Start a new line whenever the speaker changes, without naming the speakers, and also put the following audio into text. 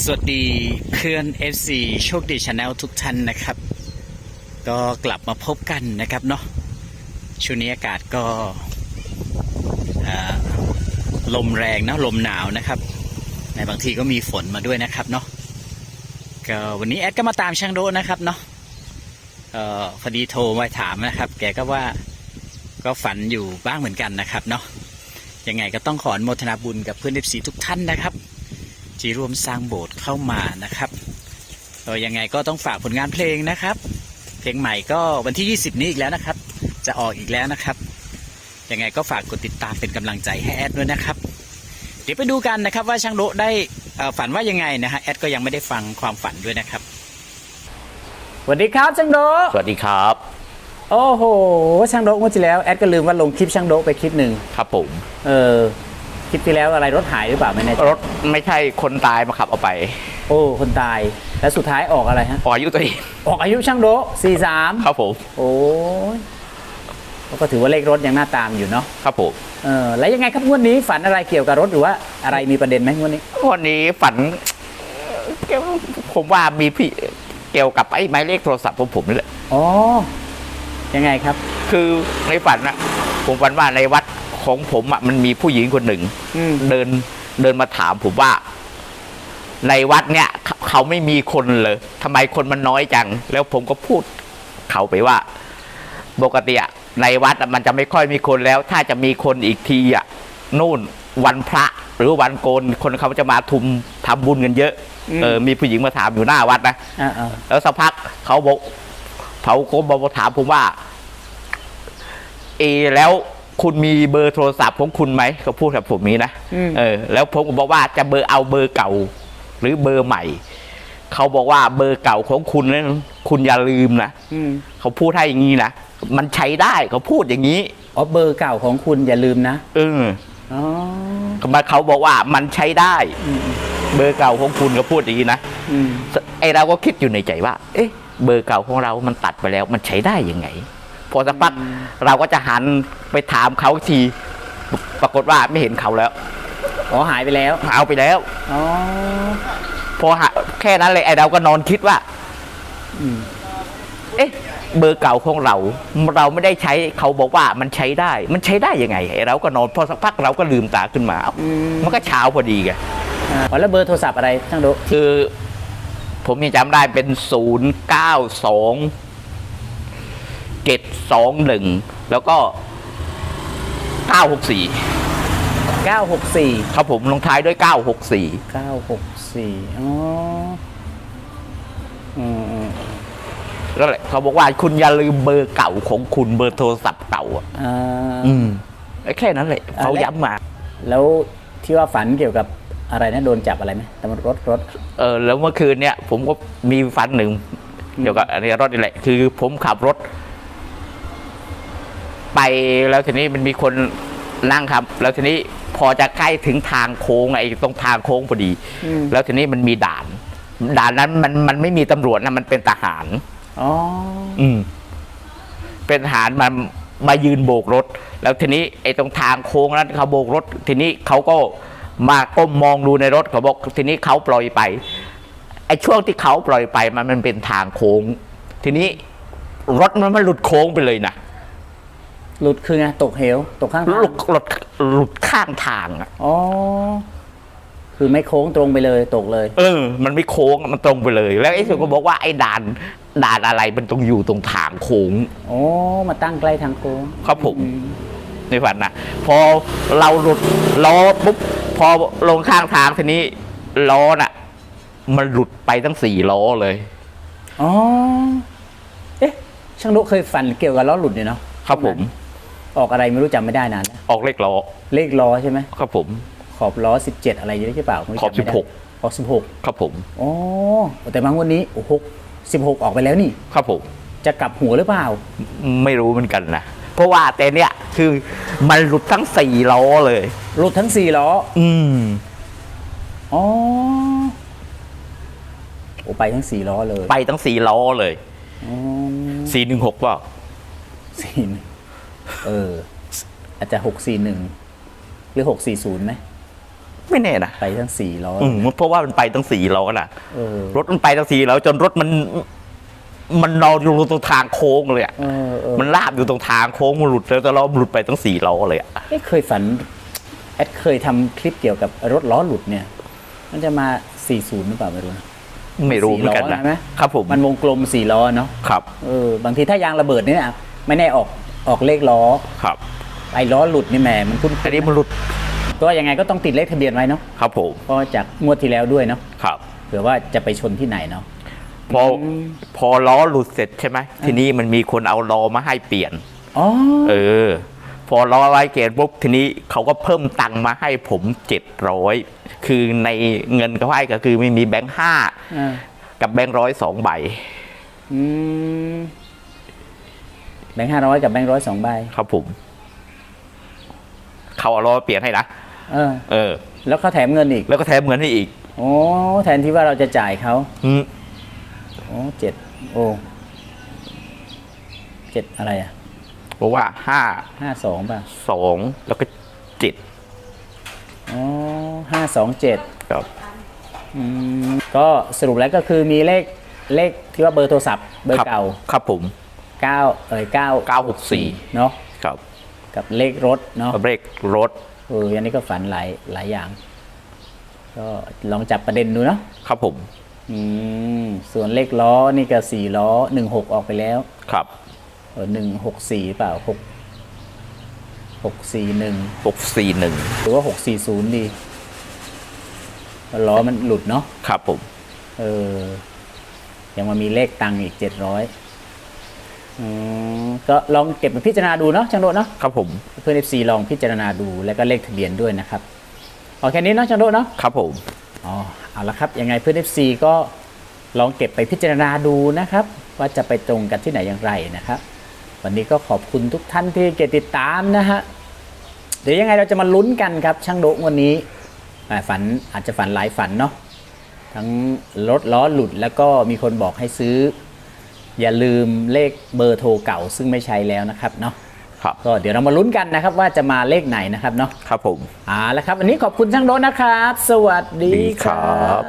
สวัสดีเพื่อน FC โชคดีชาแนลทุกท่านนะครับ ก็กลับมาพบกันนะครับเนาะช่วงนี้อากาศก็ลมแรงนะลมหนาวนะครับ ในบางทีก็มีฝนมาด้วยนะครับเนาะก็วันนี้แอดก็มาตามช่างโดนะครับเนาะพอดีโทรมาถามนะครับ แกก็ว่าก็ฝันอยู่บ้างเหมือนกันนะครับเนาะยังไงก็ต้องขออนุโมทนาบุญกับเพื่อน FC ทุกท่านนะครับ ที่ร่วมสร้างโบสถ์เข้ามานะครับเออยังไงก็ต้องฝากผลงานเพลงนะครับ เพลงใหม่ก็วันที่ 20 นี้อีกแล้วนะครับ จะออกอีกแล้วนะครับ ยังไงก็ฝากกดติดตามเป็นกำลังใจให้แอดด้วยนะครับ เดี๋ยวไปดูกันนะครับว่าช่างโดได้เอ่อฝันว่ายังไงนะฮะแอดก็ยังไม่ได้ฟังความฝันด้วยนะครับสวัสดีครับช่างโด
สวัสดีครับ
โอ้โหช่างโดงวดที่แล้วแอดก็ลืมว่าลงคลิปช่างโดไปคลิปหนึ่ง
ครับผม
เออ คลิปที่แล้วอะไรรถหายหรือเปล่าไม่แน่ใจ
รถไม่ใช่คนตายมาขับเอาไป
โอ้ คนตาย แล้วสุดท้ายออกอะไรฮะ
อ๋ออายุตัวเอง
ออกอายุช่างโดสี่สาม
ครับผม
โอ้ยก็ถือว่าเลขรถยังน่าตามอยู่เนาะ
ครับผม
เออ แล้วยังไงครับงวดนี้ฝันอะไรเกี่ยวกับรถหรือว่าอะไรมีประเด็นไหมงวดนี้
วันนี้ฝันเกี่ยวผมว่ามีพี่เกี่ยวกับไอ้หมายเลขโทรศัพท์ของผมนี่แหละ
อ๋อ ยังไงครับ
คือในฝันนะผมฝันว่าในวัด ของผมอะมันมีผู้หญิงคนหนึ่ง
อืม
เดินเดินมาถามผมว่า ในวัดเนี่ยเขาเขาไม่มีคนเลยทำไมคนมันน้อยจัง แล้วผมก็พูดเขาไปว่าปกติอะในวัดอะมันจะไม่ค่อยมีคนแล้ว ถ้าจะมีคนอีกทีอะนู่นวันพระหรือวันโกนคนเขาจะมาทุมทำบุญกันเยอะเออมีผู้หญิงมาถามอยู่หน้าวัดนะ
อ่าอ่า
แล้วสักพักเขาบอกเขาก็บอกมาถามผมว่าเอแล้ว คุณมีเบอร์โทรศัพท์ของคุณไหมเขาพูดกับผมนี้นะเออ แล้วผมก็บอกว่าจะเบอร์เอาเบอร์เก่า หรือเบอร์ใหม่เขาบอกว่าเบอร์เก่าของคุณนั้นคุณอย่าลืมนะ
อืม
เขาพูดให้อย่างนี้นะมันใช้ได้เขาพูดอย่างนี้
อ๋อเบอร์เก่าของคุณอย่าลืมนะ
เออ
อ๋อ
มาเขาบอกว่ามันใช้ได้
อืม
เบอร์เก่าของคุณเขาพูดอย่างนี้นะ
อืม
ไอเราก็คิดอยู่ในใจว่า เอ๊ะ เบอร์เก่าของเรามันตัดไปแล้ว มันใช้ได้ยังไง พอสักพักเราก็จะหันไปถามเขาอีกที ปรากฏว่าไม่เห็นเขาแล้ว
อ๋อหายไปแล้ว
เอาไปแล้ว
อ๋อ
พอหาแค่นั้นเลยไอเราก็นอนคิดว่า
อืม
เอ๊ะเบอร์เก่าของเรา เราไม่ได้ใช้เขาบอกว่ามันใช้ได้ มันใช้ได้ยังไงไอเราก็นอนพอสักพักเราก็ลืมตาขึ้นมาเอ้า
อืม
มันก็เช้าพอดีไง
อ่าอ๋อแล้วเบอร์โทรศัพท์อะไรช่างโด
คือ ผมยังจำได้เป็นศูนย์เก้าสอง เจ็ดสองหนึ่งแล้วก็เก้าหกสี่
เก้าหกสี่
ครับผมลงท้ายด้วยเก้าหกสี่
เก้าหกสี่อ๋ออืมอืม
แล้วแหละเขาบอกว่าคุณอย่าลืมเบอร์เก่าของคุณเบอร์โทรศัพท์เก่าอะ
อ่า
อืมไอ้แค่นั้นแหละ
อ่า
เขา
และ
ย้ำมา
แล้วที่ว่าฝันเกี่ยวกับอะไรนะโดนจับอะไรไหมตำรวจรถรถ
เออแล้วเมื่อคืนเนี่ยผมก็มีฝันหนึ่งเกี่ยวกับอันนี้รถนี่แหละ คือผมขับรถ ไปแล้วทีนี้มันมีคนนั่งครับ แล้วทีนี้พอจะใกล้ถึงทางโค้งไอ้ตรงทางโค้งพอดี
อืม
แล้วทีนี้มันมีด่าน ด่านนั้นมันมันไม่มีตำรวจนะมันเป็นทหาร
อ๋อ
อืมเป็นทหารมามายืนโบกรถ แล้วทีนี้ไอ้ตรงทางโค้งนั้นเขาโบกรถ ทีนี้เขาก็มาก้มมองดูในรถเขาบอก ทีนี้เขาปล่อยไปไอ้ช่วงที่เขาปล่อยไปมันมันเป็นทางโค้ง ทีนี้รถมันมันหลุดโค้งไปเลยนะ
หลุดคือไงตกเหว ตกข้าง
ห
ทาง
ลุดหลุดหลุดข้างทางอะ
อ๋อ คือไม่โค้งตรงไปเลยตกเลย
เออ มันไม่โค้งมันตรงไปเลย แล้วไอ้สุก็บอกว่าไอ้ด่านด่านอะไรมันตรงอยู่ตรงทางโค้ง
โอ้มาตั้งใกล้ทางโค้ง
ครับผม
อืม
ในฝันนะพอเราหลุดล้อปุ๊บพอลงข้างทางทีนี้ล้อน่ะ มันหลุดไปทั้งสี่ล้อเลย
อ๋อ เอ๊ะ ช่างโดเคยฝันเกี่ยวกับล้อหลุดเนี่ยเนาะ
ครับผม
ออกอะไรไม่รู้จำไม่ได้นานแล้ว
ออกเลขล้อ
เลขล้อใช่ไหม
ครับผม
ขอบล้อสิบเจ็ดอะไรอย่างนี้ใช่เปล่าไม่
ขอบ
จำไม่ได้
16
ขอบสิบหก
ครับผม
อ๋อแต่บางวันนี้โอ้โหสิบหกออกไปแล้วนี่
ครับผม
จะกลับหัวหรือเปล่า
ไม่รู้เหมือนกันนะเพราะว่าแต่เนี่ยคือมันหลุดทั้งสี่ล้อเลย
หลุดทั้งสี่ล้อ
อืม
อ๋อโอ้ไปทั้งสี่ล้อเลย
ไปทั้งสี่ล้อเลย
อ๋อ
สี่หนึ่งหกว่า
สี่หนึ่ง เออ อาจจะหกสี่หนึ่งหรือหกสี่ศูนย์ไหม
ไม่แน่นะ
ไปทั้งสี่ล้อ
อืมเพราะว่ามันไปตั้งสี่ล้อน่ะ
เออ
รถมันไปตั้งสี่ล้อจนรถมัน มันนอนอยู่ตรงทางโค้งเลยอะ
เออเออ
มันลาบอยู่ตรงทางโค้งมันหลุดแล้วแต่ล้อมันหลุดไปตั้งสี่ล้อเลยอะ
เอ๊ะเคยฝัน แอดเคยทำคลิปเกี่ยวกับรถล้อหลุดเนี่ย มันจะมา40หรือเปล่าไม่รู้นะ
ไม่รู้เหมือนกัน
สี่ล้อ
นะ
ใช่ไหม
ครับผม
มันวงกลมสี่ล้อเนาะ
ครับ
เออบางทีถ้ายางระเบิดเนี่ยไม่แน่ออก ออกเลขล้อ
ครับ
ไอ้ล้อหลุดนี่แหมมันคุ้น
อันนี้มันหลุด
ก็ยังไงก็ต้องติดเลขทะเบียนไว้เนาะ
ครับผม
เพราะจากงวดที่แล้วด้วยเนาะ
ครับ
เผื่อว่าจะไปชนที่ไหนเนาะ
พอพอล้อหลุดเสร็จใช่ไหมทีนี้มันมีคนเอาล้อมาให้เปลี่ยน
อ๋อ
เออ พอล้อไว้เกณฑ์ปุ๊บทีนี้เขาก็เพิ่มตังค์มาให้ผมเจ็ดร้อยคือในเงินเขาให้ก็คือไม่มีแบงค์ห้า
อ่า
กับแบงค์ร้อยสองใบ
อืม แบงค์ห้าร้อยกับแบงค์ร้อยสองใบ
ครับผม เขาเอาล้อมาเปลี่ยนให้นะ
เออ
เออ
แล้วเขาแถมเงินอีก
แล้วก็แถมเงินให้อีก
โอ้แทนที่ว่าเราจะจ่ายเขา
อืม
โอ้เจ็ดโอ้เจ็ดอะไรอะ
เพราะว่าห้า
ห้าสองป่ะ
สองแล้วก็เจ็ด
อ๋อห้าสองเจ็ด
ครับ
อืมก็สรุปแล้วก็คือมีเลขเลขที่ว่าเบอร์โทรศัพท์เบอร์
ครับ
เก่า
ครับผม
เก้าเอ้ยเก้า
964
เนาะ
ครับ
กับเลขรถเนาะ
เบรกรถ
เอออันนี้ก็ฝันหลายหลายอย่าง ก็ลองจับประเด็นดูเนาะ
ครับผม
อืมส่วนเลขล้อนี่ก็สี่ล้อหนึ่งหกออกไปแล้ว
ครับ
เออหนึ่งหกสี่เปล่าหกหกสี่หนึ่ง
หกสี่หนึ่ง
หรือว่าหกสี่ศูนย์ดีล้อมันหลุดเนาะ
ครับผม
เออยังมามีเลขตังค์อีกเจ็ดร้อย อืมก็ลองเก็บมาพิจารณาดูเนาะช่างโดเนาะ
ครับผม
เพื่อนเอฟซีลองพิจารณาดูแล้วก็เลขทะเบียนด้วยนะครับเอาแค่นี้เนาะช่างโดเนาะ
ครับผม
อ๋อเอาละครับยังไงเพื่อน FC ก็ลองเก็บไปพิจารณาดูนะครับ ว่าจะไปตรงกันที่ไหนอย่างไรนะครับ วันนี้ก็ขอบคุณทุกท่านที่เกดติดตามนะฮะเดี๋ยวยังไงเราจะมาลุ้นกันครับ ช่างโดะวันนี้อ่าฝันอาจจะฝันหลายฝันเนาะทั้งรถล้อหลุดแล้วก็มีคนบอกให้ซื้อ อย่าลืมเลขเบอร์โทรเก่าซึ่งไม่ใช้แล้วนะครับเนาะ
ครับ
ก็เดี๋ยวเรามาลุ้นกันนะครับว่าจะมาเลขไหนนะครับเนาะ
ครับผม
เอาละครับวันนี้ขอบคุณช่างโดะนะครับ สวัสดี
ดีครับ
ครับ